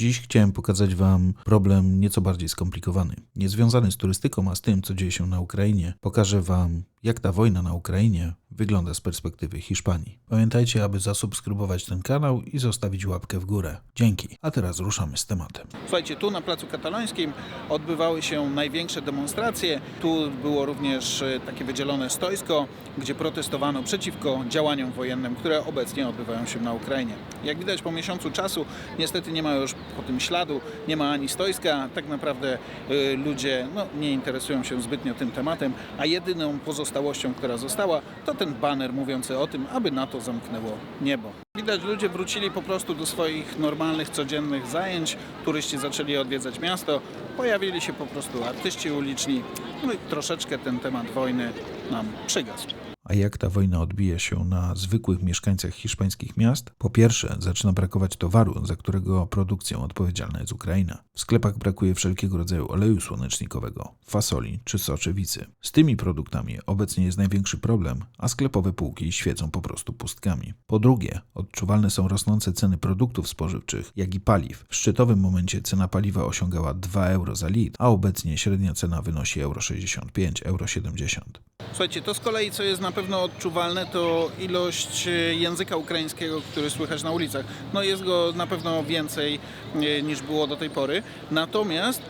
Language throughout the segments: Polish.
Dziś chciałem pokazać Wam problem nieco bardziej skomplikowany. Nie związany z turystyką, a z tym, co dzieje się na Ukrainie. Pokażę Wam, jak ta wojna na Ukrainie wygląda z perspektywy Hiszpanii. Pamiętajcie, aby zasubskrybować ten kanał i zostawić łapkę w górę. Dzięki. A teraz ruszamy z tematem. Słuchajcie, tu na Placu Katalońskim odbywały się największe demonstracje. Tu było również e, takie wydzielone stoisko, gdzie protestowano przeciwko działaniom wojennym, które obecnie odbywają się na Ukrainie. Jak widać po miesiącu czasu, niestety nie ma już po tym śladu, nie ma ani stoiska. Tak naprawdę e, ludzie no, nie interesują się zbytnio tym tematem, a jedyną pozostałością, która została, to ten baner mówiący o tym, aby NATO zamknęło niebo. Widać, ludzie wrócili po prostu do swoich normalnych, codziennych zajęć. Turyści zaczęli odwiedzać miasto. Pojawili się po prostu artyści uliczni. No i troszeczkę ten temat wojny nam przygasł. A jak ta wojna odbija się na zwykłych mieszkańcach hiszpańskich miast? Po pierwsze, zaczyna brakować towaru, za którego produkcją odpowiedzialna jest Ukraina. W sklepach brakuje wszelkiego rodzaju oleju słonecznikowego, fasoli czy soczewicy. Z tymi produktami obecnie jest największy problem, a sklepowe półki świecą po prostu pustkami. Po drugie, odczuwalne są rosnące ceny produktów spożywczych, jak i paliw. W szczytowym momencie cena paliwa osiągała 2 euro za litr, a obecnie średnia cena wynosi euro 65, euro 70. Słuchajcie, to z kolei, co jest na pewno odczuwalne, to ilość e, języka ukraińskiego, który słychać na ulicach. No jest go na pewno więcej e, niż było do tej pory. Natomiast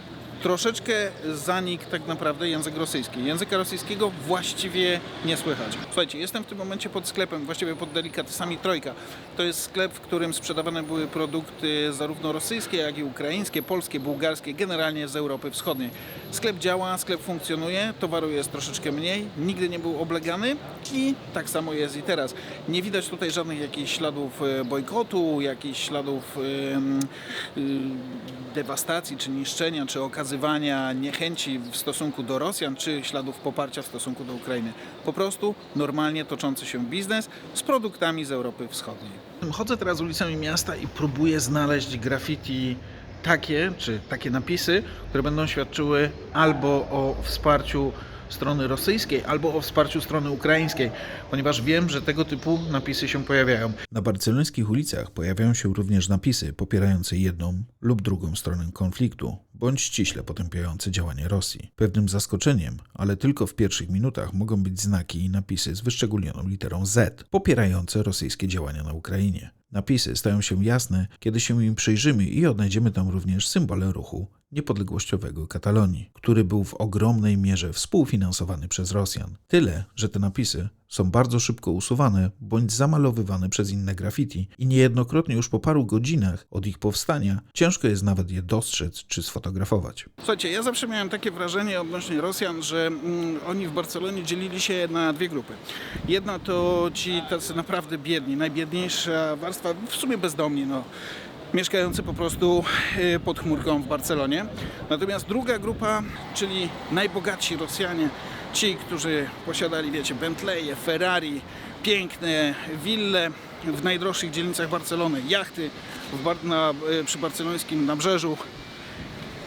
troszeczkę zanikł tak naprawdę język rosyjski. Języka rosyjskiego właściwie nie słychać. Słuchajcie, jestem w tym momencie pod sklepem, właściwie pod delikatesami Trojka. To jest sklep, w którym sprzedawane były produkty zarówno rosyjskie, jak i ukraińskie, polskie, bułgarskie, generalnie z Europy Wschodniej. Sklep działa, sklep funkcjonuje, towaru jest troszeczkę mniej, nigdy nie był oblegany i tak samo jest i teraz. Nie widać tutaj żadnych jakichś śladów e, bojkotu, jakichś śladów em, y, dewastacji, czy niszczenia, czy okazywania niechęci w stosunku do Rosjan, czy śladów poparcia w stosunku do Ukrainy. Po prostu normalnie toczący się biznes z produktami z Europy Wschodniej. Chodzę teraz ulicami miasta i próbuję znaleźć graffiti takie, czy takie napisy, które będą świadczyły albo o wsparciu strony rosyjskiej, albo o wsparciu strony ukraińskiej, ponieważ wiem, że tego typu napisy się pojawiają. Na barcelońskich ulicach pojawiają się również napisy popierające jedną lub drugą stronę konfliktu, bądź ściśle potępiające działania Rosji. Pewnym zaskoczeniem, ale tylko w pierwszych minutach mogą być znaki i napisy z wyszczególnioną literą Z, popierające rosyjskie działania na Ukrainie. Napisy stają się jasne, kiedy się im przyjrzymy i odnajdziemy tam również symbole ruchu niepodległościowego Katalonii, który był w ogromnej mierze współfinansowany przez Rosjan. Tyle, że te napisy są bardzo szybko usuwane bądź zamalowywane przez inne graffiti i niejednokrotnie już po paru godzinach od ich powstania ciężko jest nawet je dostrzec czy sfotografować. Słuchajcie, ja zawsze miałem takie wrażenie odnośnie Rosjan, że mm, oni w Barcelonie dzielili się na dwie grupy. Jedna to ci tacy naprawdę biedni, najbiedniejsza warstwa, w sumie bezdomni, no mieszkający po prostu y, pod chmurką w Barcelonie. Natomiast druga grupa, czyli najbogatsi Rosjanie, ci, którzy posiadali, wiecie, Bentleye, Ferrari, piękne wille w najdroższych dzielnicach Barcelony, jachty w na, y, przy barcelońskim nabrzeżu,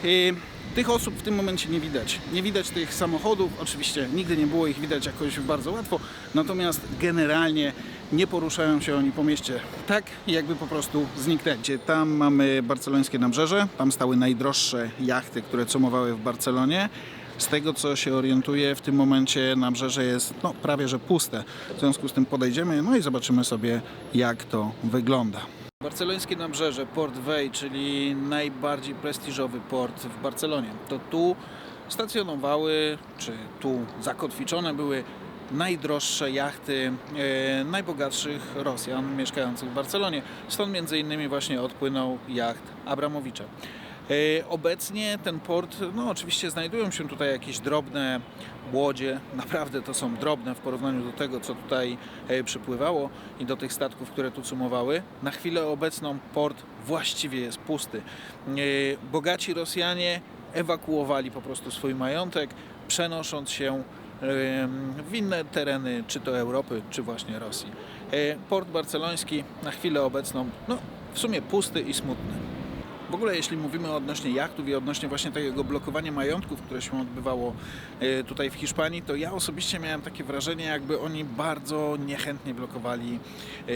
i tych osób w tym momencie nie widać. Nie widać tych samochodów, oczywiście nigdy nie było ich widać jakoś bardzo łatwo, natomiast generalnie nie poruszają się oni po mieście tak, jakby po prostu zniknęli. Tam mamy barcelońskie nabrzeże, tam stały najdroższe jachty, które cumowały w Barcelonie. Z tego co się orientuję, w tym momencie nabrzeże jest no, prawie że puste. W związku z tym podejdziemy no i zobaczymy sobie, jak to wygląda. Barcelońskie nabrzeże, Port Vey, czyli najbardziej prestiżowy port w Barcelonie. To tu stacjonowały, czy tu zakotwiczone były najdroższe jachty e, najbogatszych Rosjan mieszkających w Barcelonie. Stąd między innymi właśnie odpłynął jacht Abramowicza. E, Obecnie ten port, no oczywiście znajdują się tutaj jakieś drobne łodzie, naprawdę to są drobne w porównaniu do tego, co tutaj e, przypływało i do tych statków, które tu cumowały. Na chwilę obecną port właściwie jest pusty. Bogaci Rosjanie ewakuowali po prostu swój majątek, przenosząc się w inne tereny, czy to Europy, czy właśnie Rosji. E, Port barceloński na chwilę obecną, no w sumie pusty i smutny. W ogóle jeśli mówimy odnośnie jachtów i odnośnie właśnie takiego blokowania majątków, które się odbywało e, tutaj w Hiszpanii, to ja osobiście miałem takie wrażenie, jakby oni bardzo niechętnie blokowali e,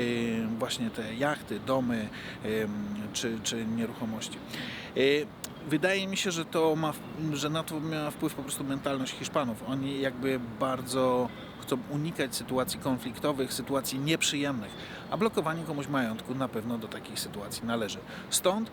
właśnie te jachty, domy czy, czy nieruchomości. Wydaje mi się, że to ma, że na to miała wpływ po prostu mentalność Hiszpanów. Oni jakby bardzo chcą unikać sytuacji konfliktowych, sytuacji nieprzyjemnych, a blokowanie komuś majątku na pewno do takich sytuacji należy. Stąd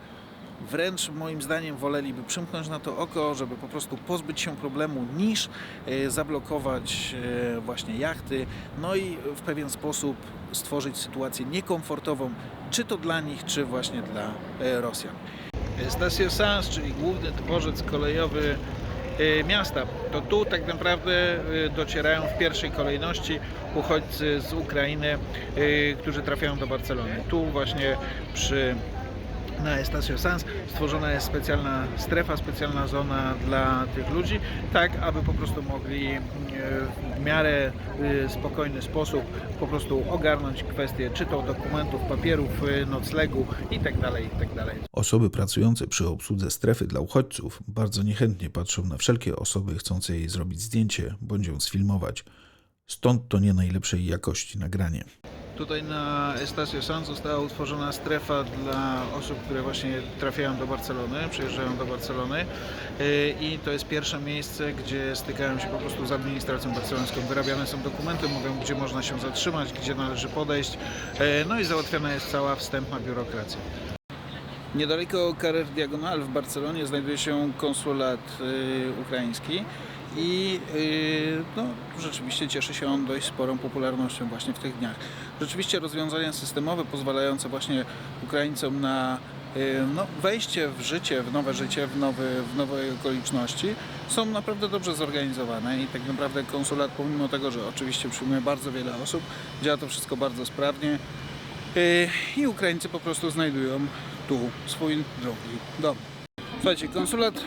wręcz moim zdaniem woleliby przymknąć na to oko, żeby po prostu pozbyć się problemu, niż e, zablokować e, właśnie jachty, no i w pewien sposób stworzyć sytuację niekomfortową, czy to dla nich, czy właśnie dla e, Rosjan. Stacja Sans, czyli główny dworzec kolejowy e, miasta, to tu tak naprawdę e, docierają w pierwszej kolejności uchodźcy z Ukrainy, e, którzy trafiają do Barcelony. Tu właśnie przy na Estacio Sans stworzona jest specjalna strefa, specjalna zona dla tych ludzi, tak aby po prostu mogli e, w miarę e, spokojny sposób po prostu ogarnąć kwestie czy to dokumentów, papierów, e, noclegu itd. itd. Osoby pracujące przy obsłudze strefy dla uchodźców bardzo niechętnie patrzą na wszelkie osoby chcące jej zrobić zdjęcie bądź ją sfilmować. Stąd to nie najlepszej jakości nagranie. Tutaj na Estacio San została utworzona strefa dla osób, które właśnie trafiają do Barcelony, przyjeżdżają do Barcelony Yy, i to jest pierwsze miejsce, gdzie stykają się po prostu z administracją barcelońską. Wyrabiane są dokumenty, mówią gdzie można się zatrzymać, gdzie należy podejść, yy, no i załatwiana jest cała wstępna biurokracja. Niedaleko Carrer Diagonal w Barcelonie znajduje się konsulat y, ukraiński i y, no, rzeczywiście cieszy się on dość sporą popularnością właśnie w tych dniach. Rzeczywiście rozwiązania systemowe pozwalające właśnie Ukraińcom na y, no, wejście w życie, w nowe życie, w, nowy, w nowe okoliczności są naprawdę dobrze zorganizowane i tak naprawdę konsulat pomimo tego, że oczywiście przyjmuje bardzo wiele osób, działa to wszystko bardzo sprawnie. Yy, i Ukraińcy po prostu znajdują tu swój drugi dom. Słuchajcie, konsulat.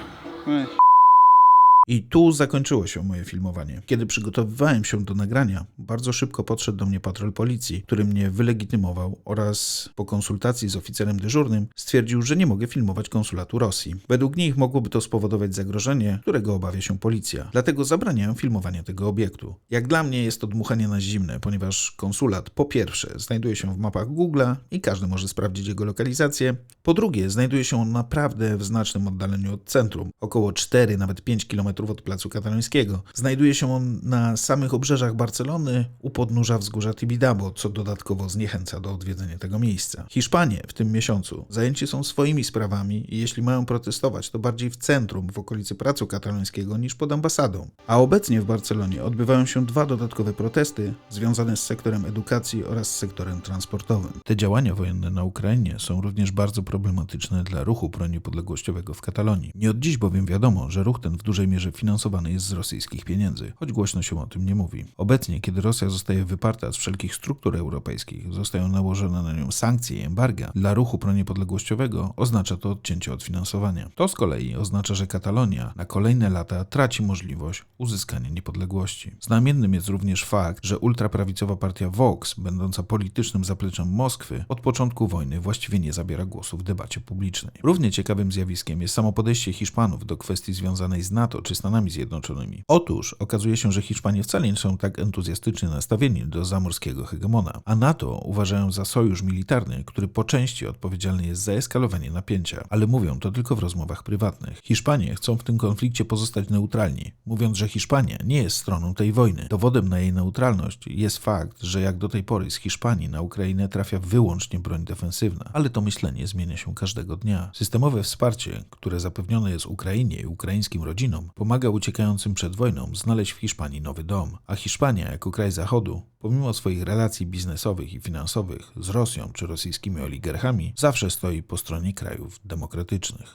I tu zakończyło się moje filmowanie. Kiedy przygotowywałem się do nagrania, bardzo szybko podszedł do mnie patrol policji, który mnie wylegitymował oraz po konsultacji z oficerem dyżurnym stwierdził, że nie mogę filmować konsulatu Rosji. Według nich mogłoby to spowodować zagrożenie, którego obawia się policja. Dlatego zabraniają filmowania tego obiektu. Jak dla mnie jest to dmuchanie na zimne, ponieważ konsulat po pierwsze znajduje się w mapach Google'a i każdy może sprawdzić jego lokalizację. Po drugie znajduje się on naprawdę w znacznym oddaleniu od centrum, około 4, nawet 5 km od placu katalońskiego. Znajduje się on na samych obrzeżach Barcelony, u podnóża wzgórza Tibidabo, co dodatkowo zniechęca do odwiedzenia tego miejsca. Hiszpanie w tym miesiącu zajęci są swoimi sprawami i jeśli mają protestować, to bardziej w centrum, w okolicy placu katalońskiego niż pod ambasadą. A obecnie w Barcelonie odbywają się dwa dodatkowe protesty związane z sektorem edukacji oraz sektorem transportowym. Te działania wojenne na Ukrainie są również bardzo problematyczne dla ruchu proniepodległościowego w Katalonii. Nie od dziś bowiem wiadomo, że ruch ten w dużej mierze finansowany jest z rosyjskich pieniędzy, choć głośno się o tym nie mówi. Obecnie, kiedy Rosja zostaje wyparta z wszelkich struktur europejskich, zostają nałożone na nią sankcje i embarga, dla ruchu proniepodległościowego oznacza to odcięcie od finansowania. To z kolei oznacza, że Katalonia na kolejne lata traci możliwość uzyskania niepodległości. Znamiennym jest również fakt, że ultraprawicowa partia Vox, będąca politycznym zapleczem Moskwy, od początku wojny właściwie nie zabiera głosu w debacie publicznej. Równie ciekawym zjawiskiem jest samo podejście Hiszpanów do kwestii związanej z NATO czy Stanami Zjednoczonymi. Otóż okazuje się, że Hiszpanie wcale nie są tak entuzjastycznie nastawieni do zamorskiego hegemona, a NATO uważają za sojusz militarny, który po części odpowiedzialny jest za eskalowanie napięcia, ale mówią to tylko w rozmowach prywatnych. Hiszpanie chcą w tym konflikcie pozostać neutralni, mówiąc, że Hiszpania nie jest stroną tej wojny. Dowodem na jej neutralność jest fakt, że jak do tej pory z Hiszpanii na Ukrainę trafia wyłącznie broń defensywna, ale to myślenie zmienia się każdego dnia. Systemowe wsparcie, które zapewnione jest Ukrainie i ukraińskim rodzinom, pomaga uciekającym przed wojną znaleźć w Hiszpanii nowy dom, a Hiszpania jako kraj Zachodu, pomimo swoich relacji biznesowych i finansowych z Rosją czy rosyjskimi oligarchami, zawsze stoi po stronie krajów demokratycznych.